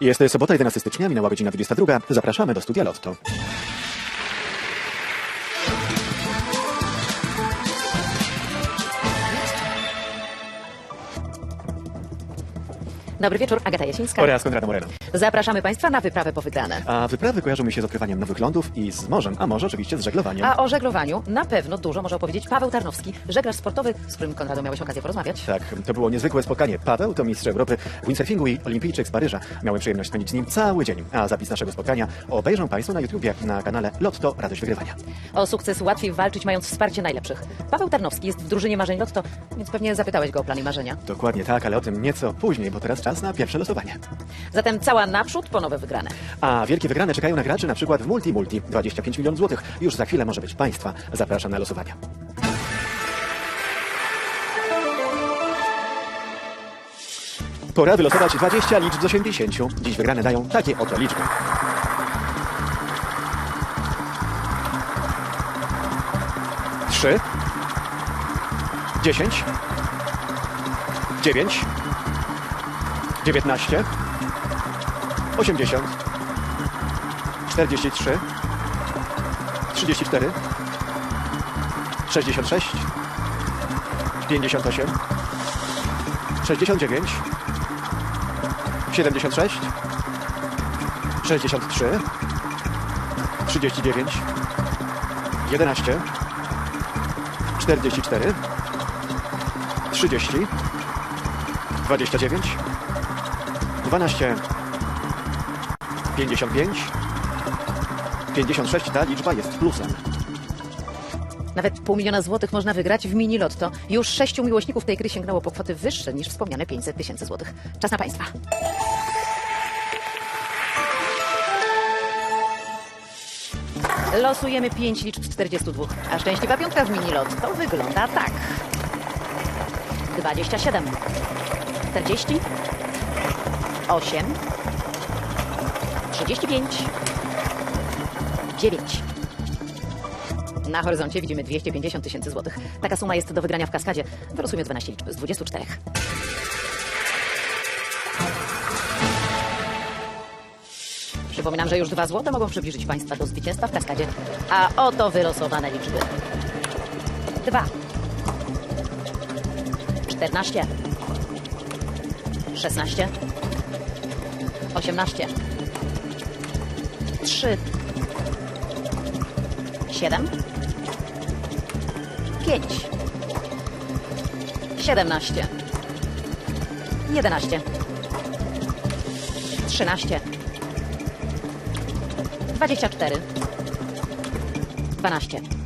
Jest sobota 11 stycznia, minęła godzina 22. Zapraszamy do studia Lotto. Dobry wieczór, Agata Jasińska. Oraz Konrada Moreno. Zapraszamy Państwa na wyprawę po wygrane. A wyprawy kojarzą mi się z odkrywaniem nowych lądów i z morzem, a może oczywiście z żeglowaniem. A o żeglowaniu na pewno dużo może opowiedzieć Paweł Tarnowski, żeglarz sportowy, z którym Konrado miałeś okazję porozmawiać. Tak, to było niezwykłe spotkanie. Paweł to mistrz Europy windsurfingu i olimpijczyk z Paryża. Miałem przyjemność spędzić z nim cały dzień, a zapis naszego spotkania obejrzą Państwo na YouTubie na kanale Lotto Radość Wygrywania. O sukces łatwiej walczyć mając wsparcie najlepszych. Paweł Tarnowski jest w drużynie marzeń Lotto, więc pewnie zapytałeś go o plany marzenia. Dokładnie tak, ale o tym nieco później, bo teraz czas na pierwsze losowanie. Zatem cała naprzód po nowe wygrane. A wielkie wygrane czekają na graczy na przykład w Multi Multi. 25 milionów złotych. Już za chwilę może być Państwa. Zapraszam na losowania. Pora wylosować 20 liczb z 80. Dziś wygrane dają takie oto liczby. Trzy, dziesięć, dziewięć, dziewiętnaście, osiemdziesiąt, czterdzieści trzy, trzydzieści cztery, sześćdziesiąt sześć, pięćdziesiąt osiem, sześćdziesiąt dziewięć, siedemdziesiąt sześć, sześćdziesiąt trzy, trzydzieści dziewięć, jedenaście, czterdzieści cztery, trzydzieści, dwadzieścia dziewięć, dwanaście, pięćdziesiąt pięć, pięćdziesiąt sześć. Ta liczba jest plusem. Nawet pół miliona złotych można wygrać w mini Lotto. Już sześciu miłośników tej gry sięgnęło po kwoty wyższe niż wspomniane 500 tysięcy złotych. Czas na Państwa. Losujemy 5 liczb z 42. A szczęśliwa piątka w mini Lotto wygląda tak. 27 40 8 35 9 na horyzoncie widzimy 250 tysięcy złotych. Taka suma jest do wygrania w kaskadzie. Wylosujmy 12 liczb z 24. Przypominam, że już dwa złote mogą przybliżyć Państwa do zwycięstwa w kaskadzie. A oto wylosowane liczby. 2 14 16 18 3 7 5 17 11 13 24 12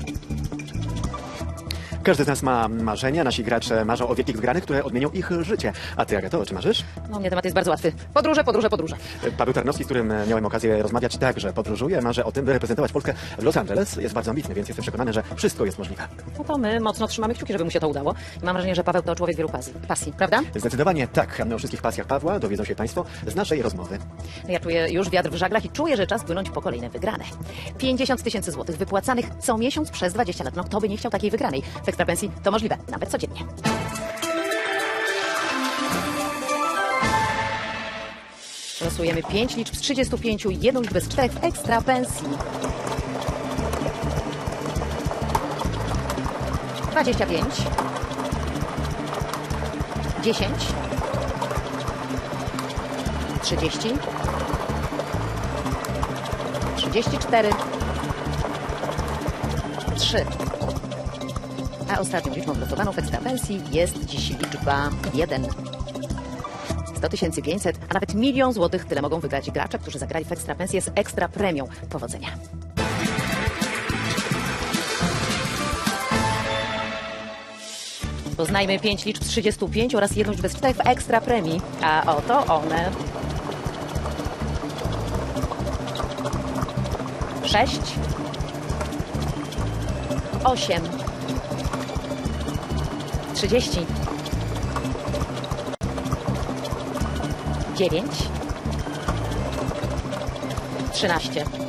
Każdy z nas ma marzenia. Nasi gracze marzą o wielkich wygranych, które odmienią ich życie. A ty, Agato, czy marzysz? No, mnie temat jest bardzo łatwy. Podróże, podróże, podróże. Paweł Tarnowski, z którym miałem okazję rozmawiać, także podróżuje. Marzy o tym, by reprezentować Polskę w Los Angeles. Jest bardzo ambitny, więc jestem przekonany, że wszystko jest możliwe. No to my mocno trzymamy kciuki, żeby mu się to udało. I mam wrażenie, że Paweł to człowiek wielu pasji, pasji prawda? Zdecydowanie tak. O wszystkich pasjach Pawła dowiedzą się Państwo z naszej rozmowy. Ja czuję już wiatr w żaglach i czuję, że czas płynąć po kolejne wygrane. 50 tysięcy złotych wypłacanych co miesiąc przez 20 lat. No kto by nie chciał takiej wygranej? W ekstrapensji to możliwe, nawet codziennie. Losujemy 5 liczb z 35 i jedną liczbę z 4 w ekstra pensji. 25 10 30 34 3 A ostatnią liczbą wylosowaną w ekstrapensji jest dziś liczba 1. 100 tysięcy 500, a nawet milion złotych tyle mogą wygrać gracze, którzy zagrali w ekstrapensję z ekstra premią. Powodzenia. Poznajmy 5 liczb z 35 oraz jedną liczbę z 4 w ekstra premii. A oto one. 6 8 30 9 13